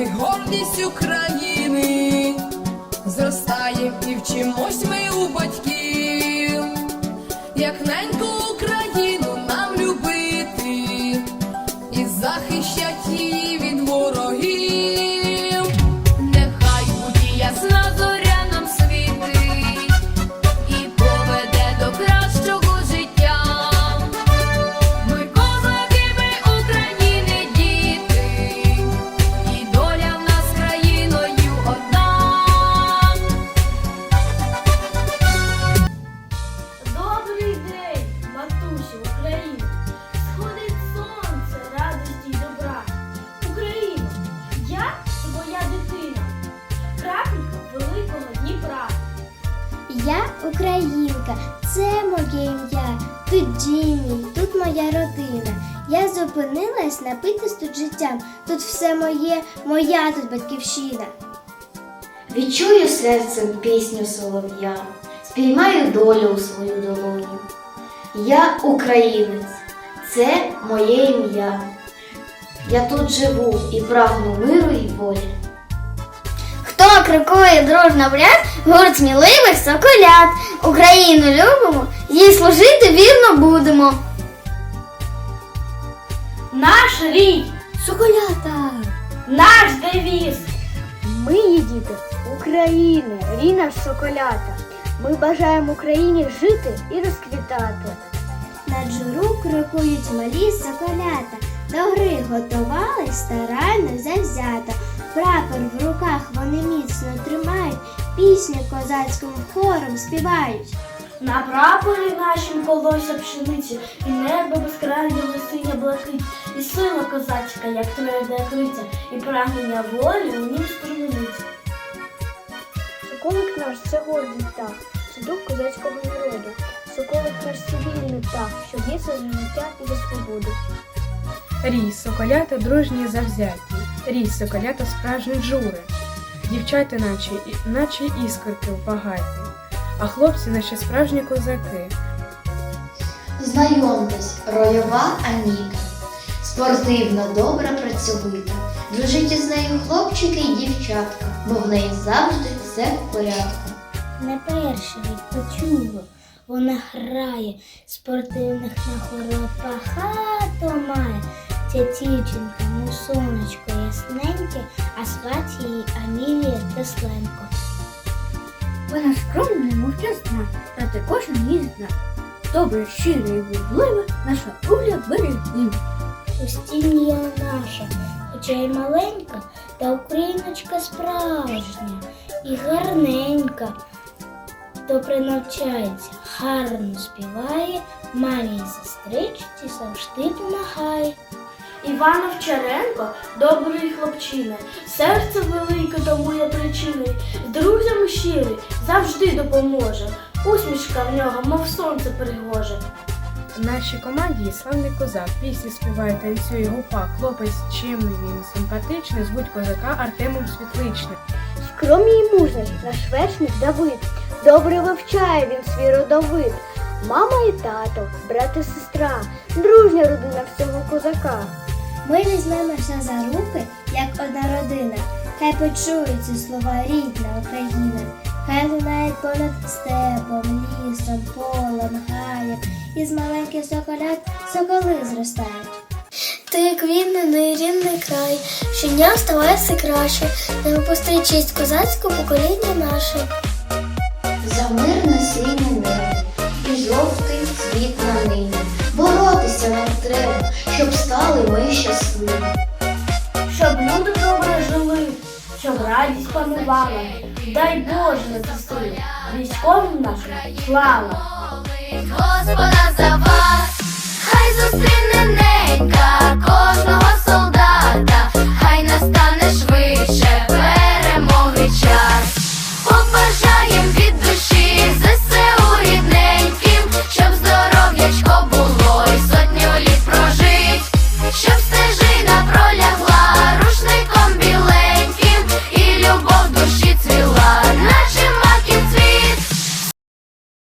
ми гордість України, зростаєм і вчимось ми у батьків, як неньку. Українка, це моє ім'я. Тут дім мій, тут моя родина. Я зупинилась напитись тут життям. Тут все моє, моя тут батьківщина. Відчую серцем пісню солов'я, спіймаю долю у свою долоню. Я українець, це моє ім'я. Я тут живу і прагну миру і крокує дружно в ряд, гурт сміливих соколят. Україну любимо, їй служити вірно будемо. Наш рій, Соколята! наш девіз. Ми є діти України, рій наш соколята. Ми бажаємо Україні жити і розквітати. На джуру крокують малі соколята. До гри готувались старанно завзято. Прапор в руках вони міцно тримають, пісню козацьким хором співають. На прапорі нашім колося пшениці, і небо безкрайнього синя блакить, і сила козацька, як тверде криця, і прагнення волі у нім струменить. Соколик наш це гордий птах, це дух козацького народу. Соколик наш це вільний птах, що б'ється за життя і за свободу. Рій соколята дружні завзяті, рій соколята справжні джури. Дівчата наче, наче іскорки в багаті, а хлопці наче справжні козаки. Знайомтесь, ройова Аніка. Спортивна, добра, працьовита. Дружить із нею хлопчики і дівчатка, бо в неї завжди все в порядку. Не перший рік почула, вона грає, спортивних на хорах багато має. Ця дівчинка, сонечко ясненьке, а звати її Амілія Тесленко. Вона скромна, мовчазна, та ти кожен її зна. Добре, щира і виблива, наша Уля берегиня. Устіння наша, хоча й маленька, та україночка справжня і гарненька. Добре навчається, гарно співає, мамі і сестричці завжди помагає. Іван Овчаренко добрий хлопчина, серце велике, тому є причиною. З друзями щирий, завжди допоможе. Усмішка в нього, мов сонце пригоже. В нашій команді є славний козак, пісні співає, танцює гупак, хлопець чимний він симпатичний, звуть козака Артемом Світличним. Скромний і мужний, наш вершник Давид. Добре вивчає він свій родовид. Мама і тато, брат і сестра, дружня родина всього козака. Ми візьмемося за руки, як одна родина. Хай почують ці слова рідна Україна. Хай лунають понад степом, лісом, полем, гаєм. Із маленьких соколят соколи зростають. Ти квітнений рідний край, щодня вставай все краще, не випусти честь козацького покоління наше. За мирне синє стали ми щасливі. Щоб люди добре жили, щоб радість панувала. Дай Боже силу, військовим нашим слава! Господа